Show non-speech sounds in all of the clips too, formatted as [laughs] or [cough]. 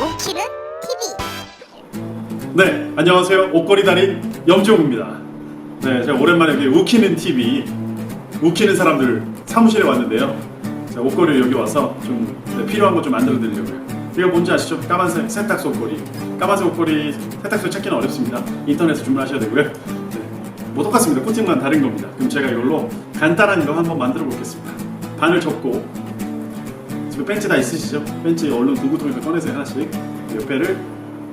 웃기는 TV 네, 안녕하세요. 옷걸이 달인 염종입니다. 네, 제가 오랜만에 여기 웃기는 TV, 웃기는 사람들 사무실에 왔는데요. 제가 옷걸이를 여기 와서 좀 네, 필요한 거 좀 만들어 드리려고요. 이거 뭔지 아시죠? 까만색 세탁소 옷걸이. 까만색 옷걸이 세탁소 찾기는 어렵습니다. 인터넷에 주문하셔야 되고요. 네, 뭐 똑같습니다. 코팅만 다른 겁니다. 그럼 제가 이걸로 간단한 거 한번 만들어 보겠습니다. 반을 접고 지금 벤치 다 있으시죠? 벤치 얼른 도구통에서 꺼내세요 하나씩. 옆에를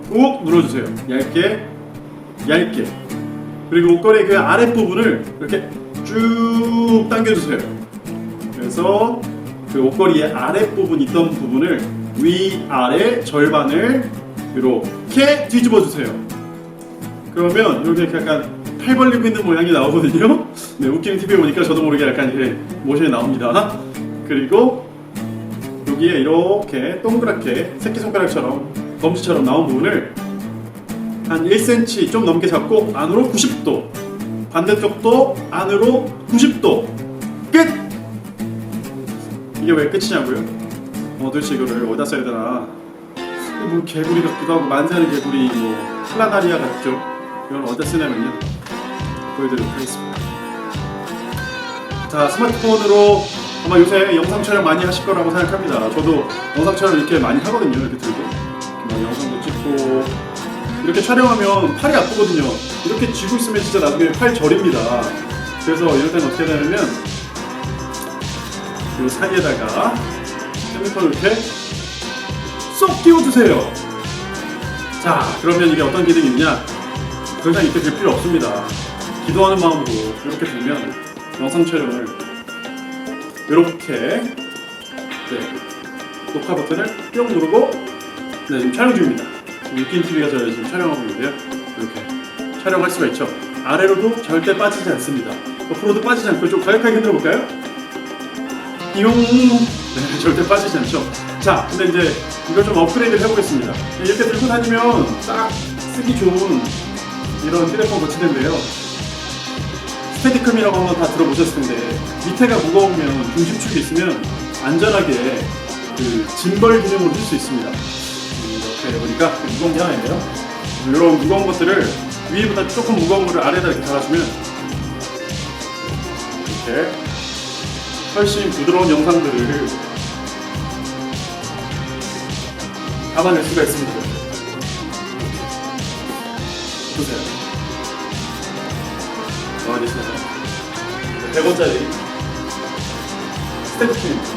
꾹 눌러주세요. 얇게, 얇게. 그리고 옷걸이 그 아랫부분을 이렇게 쭉 당겨주세요. 그래서 그 옷걸이의 아랫부분 있던 부분을 위아래 절반을 이렇게 뒤집어 주세요. 그러면 이렇게 약간 팔 벌리고 있는 모양이 나오거든요. 네, 웃기는 TV에 보니까 저도 모르게 약간 이렇게 모션이 나옵니다. 그리고 여기에 이렇게 동그랗게 새끼손가락처럼 검지처럼 나온 부분을 한 1cm 좀 넘게 잡고 안으로 90도 반대쪽도 안으로 90도 끝! 이게 왜 끝이냐고요? 어 도대체 이거를 어디다 써야 되나 뭐 개구리 같기도 하고 만세하는 개구리 뭐 플라나리아 같죠? 이건 어디다 쓰냐면요 보여드리도록 하겠습니다 자 스마트폰으로 아마 요새 영상 촬영 많이 하실 거라고 생각합니다. 저도 영상 촬영 이렇게 많이 하거든요. 이렇게 들고 막 영상도 찍고 이렇게 촬영하면 팔이 아프거든요. 이렇게 쥐고 있으면 진짜 나중에 팔 저립니다. 그래서 이럴 때는 어떻게 되냐면 이 사이에다가 핸드폰을 이렇게 쏙 끼워주세요. 자, 그러면 이게 어떤 기능이 있냐? 더 이상 이렇게 될 필요 없습니다. 기도하는 마음으로 이렇게 들면 영상 촬영을 이렇게 네, 녹화 버튼을 뿅 누르고 네, 지금 촬영 중입니다. 웃긴 TV가 저희 지금 촬영하고 있는데요. 이렇게 촬영할 수가 있죠. 아래로도 절대 빠지지 않습니다. 옆으로도 빠지지 않고 좀 과격하게 흔들어 볼까요? 용 네, [laughs] 절대 빠지지 않죠. 자, 근데 이제 이걸 좀 업그레이드를 해보겠습니다. 이렇게 들고 다니면 딱 쓰기 좋은 이런 휴대폰 거치대인데요. 스테디컴이라고 한번 다 들어보셨을 텐데 밑에가 무거우면 중심축이 있으면 안전하게 그 짐벌 기능으로 쓸수 있습니다. 음, 이렇게 보니까 무거운 게 하나 있네요. 이런 무거운 것들을 위보다 조금 무거운 거를 아래에다 이렇게 달아주면 이렇게 훨씬 부드러운 영상들을 담아낼 수가 있습니다. 보세요. 와, 계시나요? 100원짜리 스태프팀.